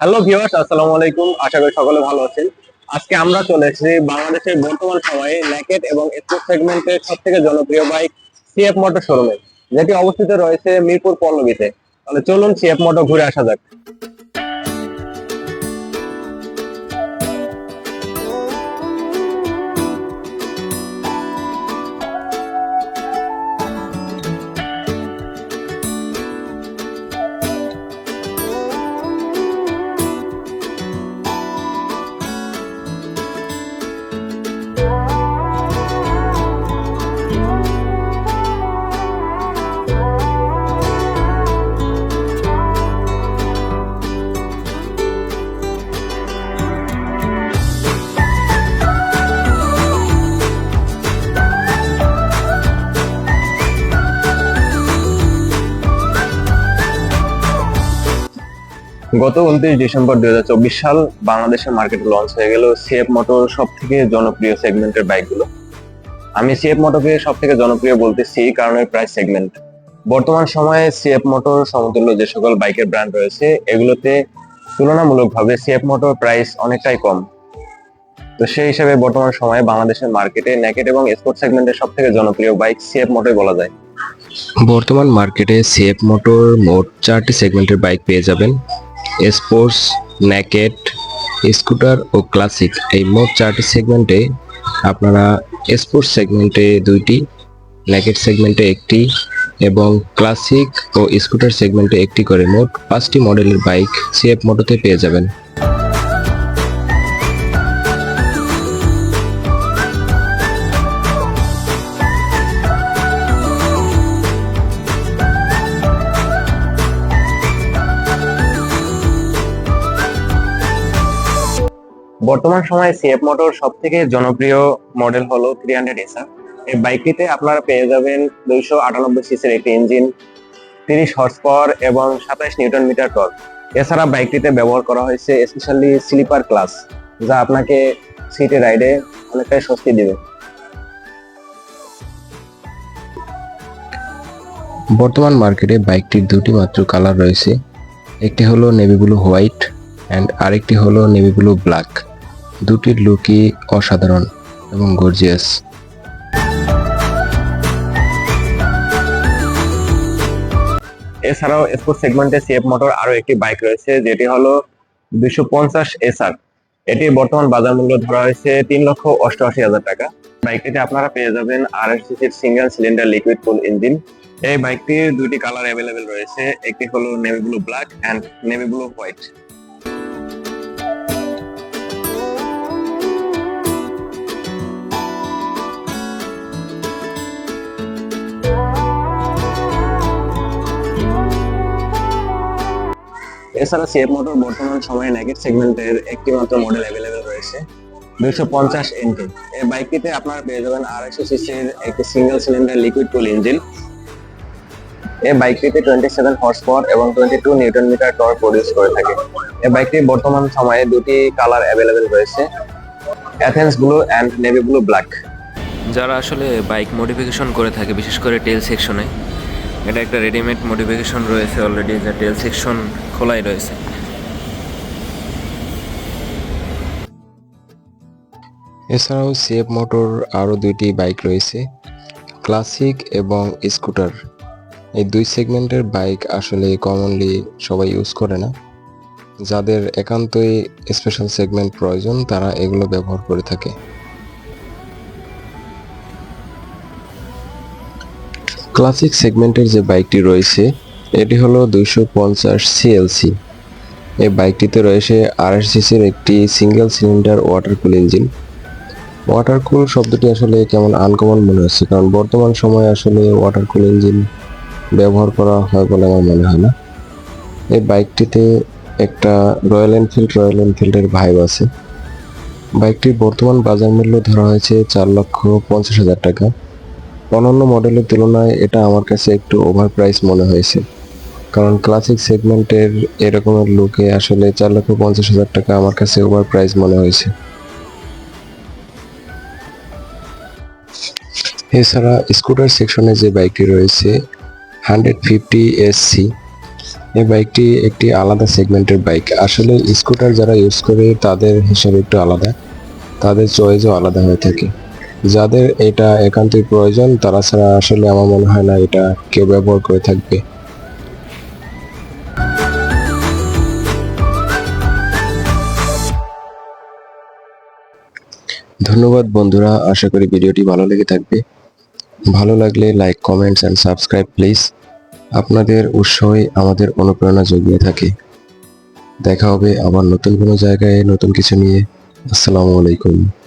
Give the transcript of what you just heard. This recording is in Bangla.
হ্যালো ভিউয়ার্স আসসালামু আলাইকুম। আশা করি সকলে ভালো আছেন। আজকে আমরা চলে এসেছি বাংলাদেশের বর্তমান সময়ে ল্যাকেট এবং স্পোর্ট সেগমেন্টের সব থেকে জনপ্রিয় বাইক সিএফ মোটর শোরুমে যেটি অবস্থিত রয়েছে মিরপুর পল্লবীতে। তাহলে চলুন সিএফ মোটর ঘুরে আসা যাক। গত উনত্রিশ ডিসেম্বর দুই হাজার চব্বিশ সাল বাংলাদেশের মার্কেটে লঞ্চ হয়ে গেল সিএফ মোটর সব থেকে জনপ্রিয় সেগমেন্টের বাইকগুলো আমি সিএফ মোটরকে সব থেকে জনপ্রিয় বলতেছি কারণ এর প্রাইস সেগমেন্ট বর্তমান সময়ে সিএফ মোটর সমতুল্য যে সকল বাইকের ব্র্যান্ড রয়েছে, এগুলোতে তুলনামূলকভাবে সিএফ মোটর প্রাইস অনেকটাই কম। তো সেই হিসাবে বর্তমান সময়ে বাংলাদেশের মার্কেটে নেকেট এবং স্পোর্ট সেগমেন্টের সব থেকে জনপ্রিয় বাইক সিএফ মোটর বলা যায়। বর্তমান মার্কেটে সিএফ মোটর মোট চারটি সেগমেন্টের বাইক পেয়ে যাবেন। স্পোর্টস, ন্যাকেট, স্কুটার ও ক্লাসিক। এই মোট চারটি সেগমেন্টে আপনারা স্পোর্টস সেগমেন্টে দুইটি, ন্যাকেট সেগমেন্টে একটি এবং ক্লাসিক ও স্কুটার সেগমেন্টে একটি করে মোট পাঁচটি মডেলের বাইক সিএফ মোটোতে পেয়ে যাবেন। বর্তমান সময়ে সিএফ মোটর সব থেকে জনপ্রিয় মডেল হলো থ্রি হান্ড্রেড এসআর এই বাইকটিতে আপনারা পেয়ে যাবেন দুইশো আটানব্বই সিসির একটি ইঞ্জিন তিরিশ হর্স পাওয়ার এবং সাতাইশ নিউটন মিটার টর্ক এছাড়া বাইকটিতে ব্যবহার করা হয়েছে স্পেশালি স্লিপার ক্লাস যা আপনাকে সিটে রাইডে অনেকটাই স্বস্তি দেবে। বর্তমান মার্কেটে বাইকটির দুটি মাত্র কালার রয়েছে, একটি হলো নেভি ব্লু হোয়াইট অ্যান্ড আরেকটি হলো নেভি ব্লু ব্ল্যাক দুটির লুকই অসাধারণ এবং গর্জিয়াস এছাড়াও স্পোর্ট সেগমেন্টে সিএফ মোটর আরও একটি বাইক রয়েছে, যেটি হলো দুইশো পঞ্চাশ এসআর এটির বর্তমান বাজার মূল্য ধরা হয়েছে তিন লক্ষ অষ্টআশি হাজার টাকা। বাইকটিতে আপনারা পেয়ে যাবেন আর সিঙ্গেল সিলিন্ডার লিকুইড ফুল ইঞ্জিন এই বাইকটির দুইটি কালার অ্যাভেলেবেল রয়েছে, একটি হলো navy blue black and navy blue white এছাড়া সিএফ মোটর বর্তমান সময়ে নেগেট সেগমেন্টের একটি মাত্র মডেল অ্যাভেলেবেল রয়েছে, দুইশো পঞ্চাশ এনকে এই বাইকটিতে আপনারা পেয়ে যাবেন আড়াইশো সিসির একটি single cylinder liquid cool engine এই বাইকটিতে টোয়েন্টি সেভেন হর্স পাওয়ার এবং twenty two newton meter torque produce করে থাকে। এই বাইকটি বর্তমান সময়ে দুটি কালার অ্যাভেলেবেল রয়েছে Athens blue and navy blue black যারা আসলে বাইক মডিফিকেশন করে থাকে, বিশেষ করে টেল সেকশনে এটা একটা রেডিমেড মডিফিকেশন রয়েছে অলরেডি যা টেল সেকশন খোলাই রয়েছে। এছাড়াও সিএফ মোটর আরও দুইটি বাইক রয়েছে ক্লাসিক এবং স্কুটার এই দুই সেগমেন্টের বাইক আসলে কমনলি সবাই ইউজ করে না। যাদের একান্তই স্পেশাল সেগমেন্ট প্রয়োজন, তারা এগুলো ব্যবহার করে থাকে। ক্লাসিক সেগমেন্টের যে বাইকটি রয়েছে, এটি হলো দুইশো পঞ্চাশ সিএলসি। এই বাইকটিতে রয়েছে আড়াইশ সিসির একটি single cylinder water cool engine. Water cool শব্দটি আসলে কেমন আনকমন মনে হচ্ছে? কারণ বর্তমান সময়ে আসলে ওয়াটার কুল ইঞ্জিন ব্যবহার করা হয় বলে আমার মনে হয় না। এই বাইকটিতে একটা রয়্যাল এনফিল্ড, রয়্যাল এনফিল্ডের ভাইব আছে। বাইকটির বর্তমান বাজার মূল্য ধরা হয়েছে চার লক্ষ পঞ্চাশ হাজার টাকা। অন্যান্য মডেলের তুলনায় এটা আমার কাছে একটু ওভার প্রাইস মনে হয়েছে। কারণ ক্লাসিক সেগমেন্টের এরকমের লুকে আসলে চার লক্ষ পঞ্চাশ হাজার টাকা আমার কাছে ওভার প্রাইস মনে হয়েছে। এছাড়া স্কুটার সেকশনে যে বাইকটি রয়েছে হান্ড্রেড ফিফটি এসসি এই বাইকটি একটি আলাদা সেগমেন্টের বাইক আসলে স্কুটার যারা ইউজ করে তাদের হিসাবে একটু আলাদা, তাদের চয়েসও আলাদা হয়ে থাকে। যাদের এটা একান্তই প্রয়োজন, তারা ছাড়া আসলে আমার মনে হয় না এটা কেউ ব্যবহার করে থাকবে। ধন্যবাদ বন্ধুরা, আশা করি ভিডিওটি ভালো লেগে থাকবে। ভালো লাগলে like comments and subscribe please. আপনাদের উৎসাহই আমাদের অনুপ্রেরণা জুগিয়ে থাকে। দেখা হবে আবার নতুন কোনো জায়গায় নতুন কিছু নিয়ে। আসসালামু আলাইকুম।